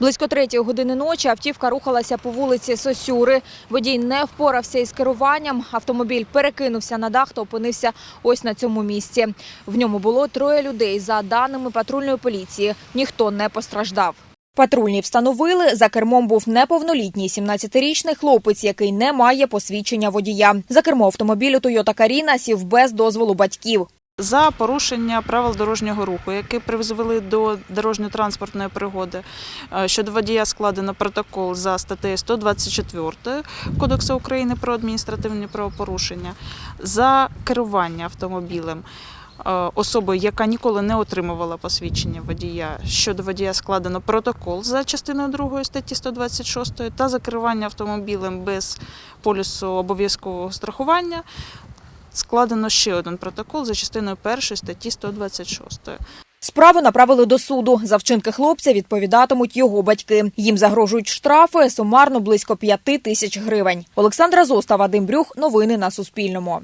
Близько третьої години ночі автівка рухалася по вулиці Сосюри. Водій не впорався із керуванням. Автомобіль перекинувся на дах та опинився ось на цьому місці. В ньому було троє людей. За даними патрульної поліції, ніхто не постраждав. Патрульні встановили, за кермом був неповнолітній 17-річний хлопець, який не має посвідчення водія. За кермо автомобілю Toyota Каріна сів без дозволу батьків. За порушення правил дорожнього руху, які призвели до дорожньо-транспортної пригоди. Е, Щодо водія складено протокол за статтею 124 Кодексу України про адміністративні правопорушення за керування автомобілем. е, Особою, яка ніколи не отримувала посвідчення водія, щодо водія складено протокол за частиною 2 статті 126 та за керування автомобілем без полюсу обов'язкового страхування складено ще один протокол за частиною 1 статті 126. Справу направили до суду. За вчинки хлопця відповідатимуть його батьки. Їм загрожують штрафи сумарно близько п'яти тисяч гривень. Олександра Зоста, Вадим Брюх. Новини на Суспільному.